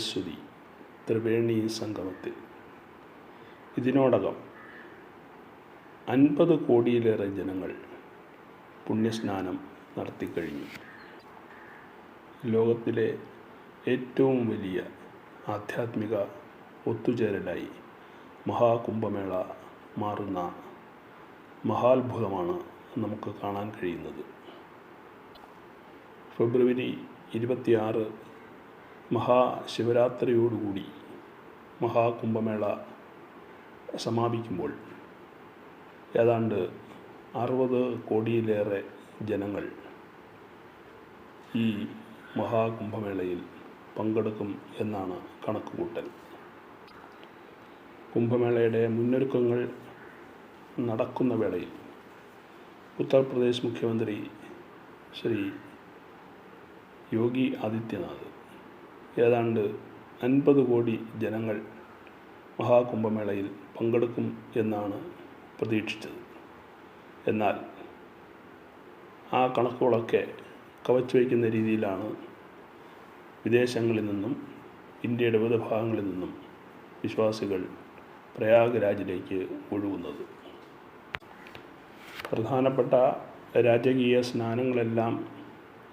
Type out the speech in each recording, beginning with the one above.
സരസ്വതി ത്രിവേണി സംഗമത്തിൽ. ഇതിനോടകം അൻപത് കോടിയിലേറെ ജനങ്ങൾ പുണ്യസ്നാനം നടത്തിക്കഴിഞ്ഞു. ലോകത്തിലെ ഏറ്റവും വലിയ ആധ്യാത്മിക ഒത്തുചേരലായി മഹാകുംഭമേള മാറുന്ന മഹാത്ഭുതമാണ് നമുക്ക് കാണാൻ കഴിയുന്നത്. ഫെബ്രുവരി ഇരുപത്തിയാറ് മഹാശിവരാത്രിയോടുകൂടി മഹാകുംഭമേള സമാപിക്കുമ്പോൾ ഏതാണ്ട് അറുപത് കോടിയിലേറെ ജനങ്ങൾ ഈ മഹാകുംഭമേളയിൽ പങ്കെടുക്കും എന്നാണ് കണക്കുകൂട്ടൽ. കുംഭമേളയുടെ മുന്നൊരുക്കങ്ങൾ നടക്കുന്ന വേളയിൽ ഉത്തർപ്രദേശ് മുഖ്യമന്ത്രി ശ്രീ യോഗി ആദിത്യനാഥ് ഏതാണ്ട് അൻപത് കോടി ജനങ്ങൾ മഹാകുംഭമേളയിൽ പങ്കെടുക്കും എന്നാണ് പ്രതീക്ഷിച്ചത്. എന്നാൽ ആ കണക്കുകളൊക്കെ കവച്ചു വയ്ക്കുന്ന രീതിയിലാണ് വിദേശങ്ങളിൽ നിന്നും ഇന്ത്യയുടെ വിവിധ ഭാഗങ്ങളിൽ നിന്നും വിശ്വാസികൾ പ്രയാഗ്രാജിലേക്ക് ഒഴുകുന്നത്. പ്രധാനപ്പെട്ട രാജകീയ സ്നാനങ്ങളെല്ലാം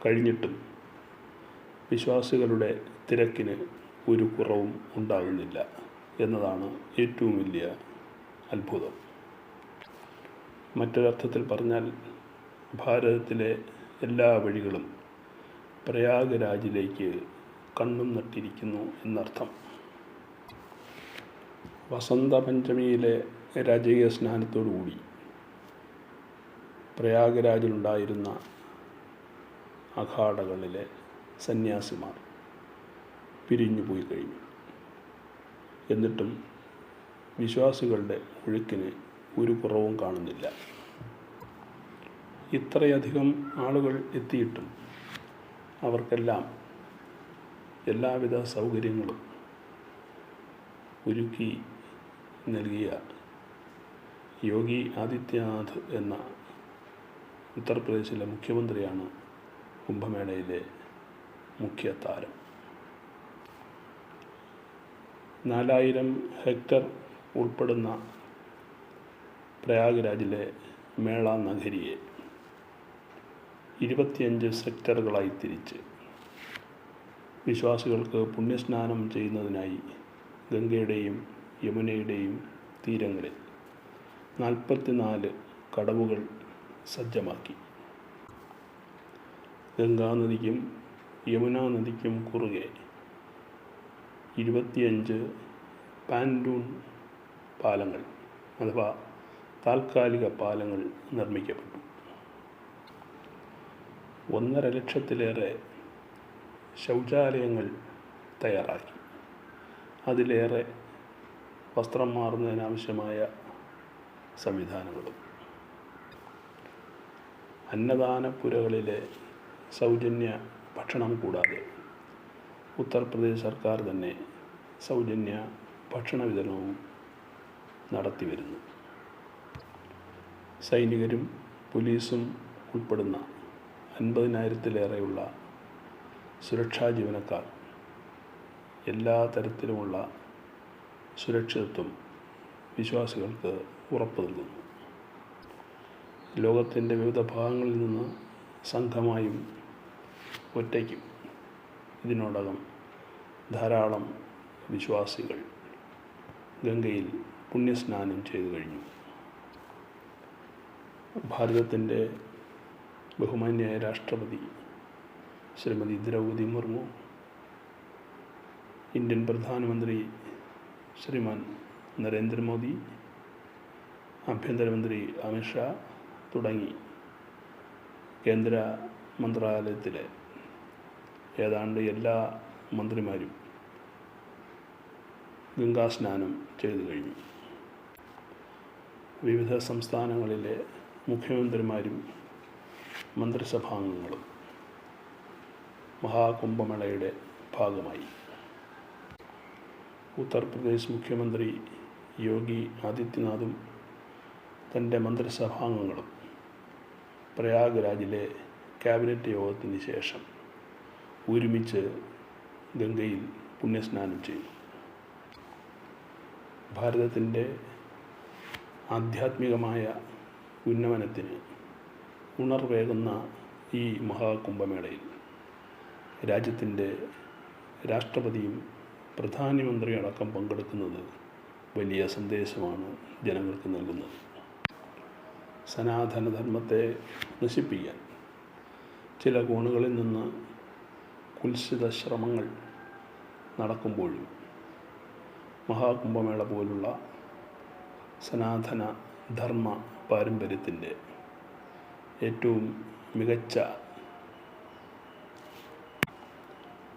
കഴിഞ്ഞിട്ടും വിശ്വാസികളുടെ തിരക്കിന് ഒരു കുറവും ഉണ്ടാകുന്നില്ല എന്നതാണ് ഏറ്റവും വലിയ അത്ഭുതം. മറ്റൊരർത്ഥത്തിൽ പറഞ്ഞാൽ ഭാരതത്തിലെ എല്ലാ വഴികളും പ്രയാഗരാജിലേക്ക് കണ്ണും നട്ടിരിക്കുന്നു എന്നർത്ഥം. വസന്തപഞ്ചമിയിലെ രാജകീയ സ്നാനത്തോടുകൂടി പ്രയാഗരാജിലുണ്ടായിരുന്ന അഖാഡകളിലെ സന്യാസിമാർ പിരിഞ്ഞു പോയി കഴിഞ്ഞു. എന്നിട്ടും വിശ്വാസികളുടെ ഒഴുക്കിന് ഒരു കുറവും കാണുന്നില്ല. ഇത്രയധികം ആളുകൾ എത്തിയിട്ടും അവർക്കെല്ലാം എല്ലാവിധ സൗകര്യങ്ങളും ഒരുക്കി നൽകിയ യോഗി ആദിത്യനാഥ് എന്ന ഉത്തർപ്രദേശിലെ മുഖ്യമന്ത്രിയാണ് കുംഭമേളയിലെ മുഖ്യ താരം നാലായിരം ഹെക്ടർ ഉൾപ്പെടുന്ന പ്രയാഗ്രാജിലെ മേള നഗരിയെ ഇരുപത്തിയഞ്ച് സെക്ടറുകളായി തിരിച്ച്. വിശ്വാസികൾക്ക് പുണ്യസ്നാനം ചെയ്യുന്നതിനായി ഗംഗയുടെയും യമുനയുടെയും തീരങ്ങളിൽ നാൽപ്പത്തിനാല് കടവുകൾ സജ്ജമാക്കി. ഗംഗാനദിക്കും യമുനാ നദിക്കും കുറുകെ. ഇരുപത്തിയഞ്ച് പാൻഡൂൺ പാലങ്ങൾ അഥവാ താൽക്കാലിക പാലങ്ങൾ നിർമ്മിക്കപ്പെട്ടു. ഒന്നര ലക്ഷത്തിലേറെ ശൗചാലയങ്ങൾ തയ്യാറാക്കി. അതിലേറെ വസ്ത്രം മാറുന്നതിനാവശ്യമായ സംവിധാനങ്ങളും. അന്നദാനപ്പുരകളിലെ സൗജന്യ ഭക്ഷണം കൂടാതെ. ഉത്തർപ്രദേശ് സർക്കാർ തന്നെ സൗജന്യ ഭക്ഷണ വിതരണവും നടത്തി വരുന്നു. സൈനികരും പോലീസും ഉൾപ്പെടുന്ന അൻപതിനായിരത്തിലേറെയുള്ള സുരക്ഷാ ജീവനക്കാർ എല്ലാ തരത്തിലുമുള്ള സുരക്ഷിതത്വം വിശ്വാസികൾക്ക് ഉറപ്പു നൽകുന്നു. ലോകത്തിന്റെ വിവിധ ഭാഗങ്ങളിൽ നിന്ന് സംഘമായും ഒറ്റയ്ക്കും. ഇതിനോടകം ധാരാളം വിശ്വാസികൾ ഗംഗയിൽ പുണ്യസ്നാനം ചെയ്തു കഴിഞ്ഞു. ഭാരതത്തിന്റെ ബഹുമാന്യായ രാഷ്ട്രപതി ശ്രീമതി ദ്രൗപതി മുർമു ഇന്ത്യൻ പ്രധാനമന്ത്രി ശ്രീമാൻ നരേന്ദ്രമോദി ആഭ്യന്തരമന്ത്രി അമിത്ഷാ തുടങ്ങി കേന്ദ്ര മന്ത്രാലയത്തിലെ ഏതാണ്ട് എല്ലാ മന്ത്രിമാരും ഗംഗാസ്നാനം ചെയ്തു കഴിഞ്ഞു. വിവിധ സംസ്ഥാനങ്ങളിലെ മുഖ്യമന്ത്രിമാരും മന്ത്രിസഭാംഗങ്ങളും മഹാകുംഭമേളയുടെ ഭാഗമായി. ഉത്തർപ്രദേശ് മുഖ്യമന്ത്രി യോഗി ആദിത്യനാഥും തന്റെ മന്ത്രിസഭാംഗങ്ങളും പ്രയാഗ്രാജിലെ ക്യാബിനറ്റ് യോഗത്തിന് ശേഷം ഒരുമിച്ച് ഗംഗയിൽ പുണ്യസ്നാനം ചെയ്തു. ഭാരതത്തിന്റെ ആധ്യാത്മികമായ ഉന്നമനത്തിന് ഉണർവേകുന്ന ഈ മഹാകുംഭമേളയിൽ രാജ്യത്തിന്റെ രാഷ്ട്രപതിയും പ്രധാനമന്ത്രിയും അടക്കം പങ്കെടുക്കുന്നത് വലിയ സന്ദേശമാണ് ജനങ്ങൾക്ക് നൽകുന്നത്. സനാതനധർമ്മത്തെ നശിപ്പിക്കാൻ ചില കോണുകളിൽ നിന്ന് കുൽസിത ശ്രമങ്ങൾ നടക്കുമ്പോഴും മഹാകുംഭമേള പോലുള്ള സനാതന ധർമ്മ പാരമ്പര്യത്തിന്റെ ഏറ്റവും മികച്ച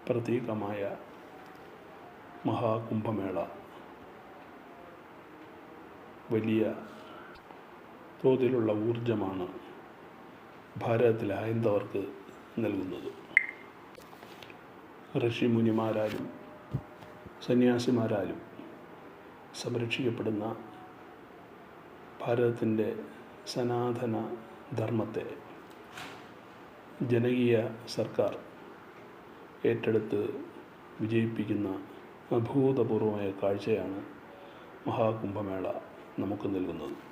പ്രതീകമായ മഹാകുംഭമേള വലിയ തോതിലുള്ള ഊർജമാണ് ഭാരതത്തിലെ ഹൈന്ദവർക്ക് നൽകുന്നത്. ഋഷിമുനിമാരാലും സന്യാസിമാരാലും സംരക്ഷിക്കപ്പെടുന്ന ഭാരതത്തിന്റെ സനാതന ധർമ്മത്തെ ജനകീയ സർക്കാർ ഏറ്റെടുത്ത് വിജയിപ്പിക്കുന്ന അഭൂതപൂർവമായ കാഴ്ചയാണ് മഹാകുംഭമേള നമുക്ക് നൽകുന്നത്.